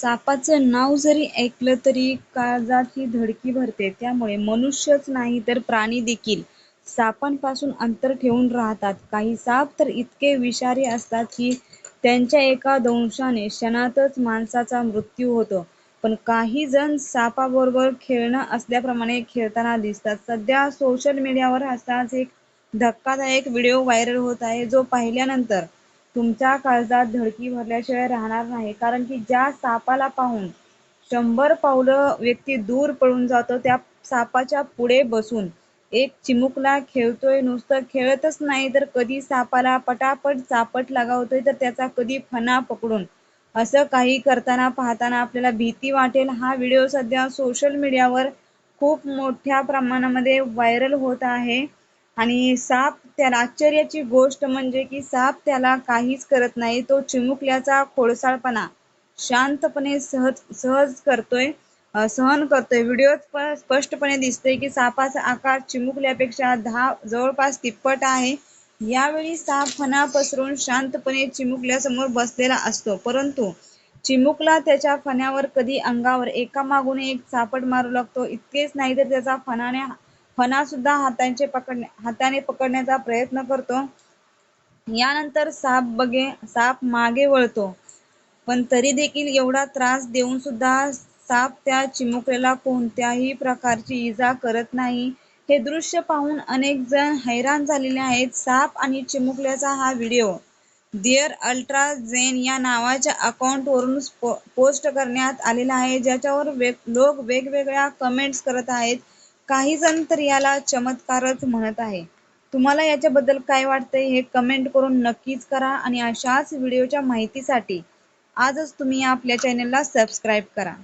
सापाचं नाव जरी ऐकलं तरी काळजाची धडकी भरते. त्यामुळे मनुष्यच नाही तर प्राणी देखील सापांपासून अंतर ठेवून राहतात. काही साप तर इतके विषारी असतात की त्यांच्या एका दंशाने क्षणातच माणसाचा मृत्यू होतो. पण काही जण सापाबरोबर खेळणं असल्याप्रमाणे खेळताना दिसतात. सध्या सोशल मीडियावर असाच एक धक्कादायक व्हिडिओ व्हायरल होत आहे जो पाहिल्यानंतर तुमच्या काळजात धडकी भरल्याशिवाय राहणार नाही. कारण की ज्या सापाला पाहून शंभर पावलं व्यक्ती दूर पळून जातो त्या सापाच्या पुढे बसून एक चिमुकला खेळतोय नुसतं खेळतच नाही तर कधी सापाला पटापट चापट लगावतोय तर त्याचा कधी फणा पकडून. असं काही करताना पाहताना आपल्याला भीती वाटेल. हा व्हिडिओ सध्या सोशल मीडियावर खूप मोठ्या प्रमाणामध्ये व्हायरल होत आहे. आणि साप त्याला आश्चर्याची गोष्ट म्हणजे की साप त्याला काहीच करत नाही तो चिमुकल्याचा खोडसाळपणा शांतपणे सहज सहज करतोय सहन करतोय. व्हिडिओत स्पष्टपणे दिसतोय की सापाचा आकार चिमुकल्यापेक्षा दहा जवळपास तिप्पट आहे. यावेळी साप फणा पसरून शांतपणे चिमुकल्यासमोर बसलेला असतो. परंतु चिमुकला त्याच्या फण्यावर कधी अंगावर एकामागून एक चापट मारू लागतो इतकेच नाही तर त्याचा फणाने फणा सुद्धा हातांचे पकडणे हाताने पकडण्याचा प्रयत्न करतो. यानंतर साप बगे साप मागे वळतो. पण तरी देखील एवढा त्रास देऊन सुद्धा साप त्या चिमुकल्याला कोणत्याही प्रकारची इजा करत नाही. हे दृश्य पाहून अनेक जण हैराण झालेले आहेत. साप आणि चिमुकल्याचा हा व्हिडिओ दिअर अल्ट्रा झेन या नावाच्या अकाउंट वरून पोस्ट करण्यात आलेला आहे ज्याच्यावर वेग लोक वेगवेगळ्या कमेंट्स करत आहेत. काही जण तर याला चमत्कारच म्हणत आहे. तुम्हाला याच्याबद्दल काय वाटतंय हे कमेंट करून नक्कीच करा आणि अशाच व्हिडिओच्या माहितीसाठी आजच तुम्ही आपल्या चॅनलला सबस्क्राईब करा.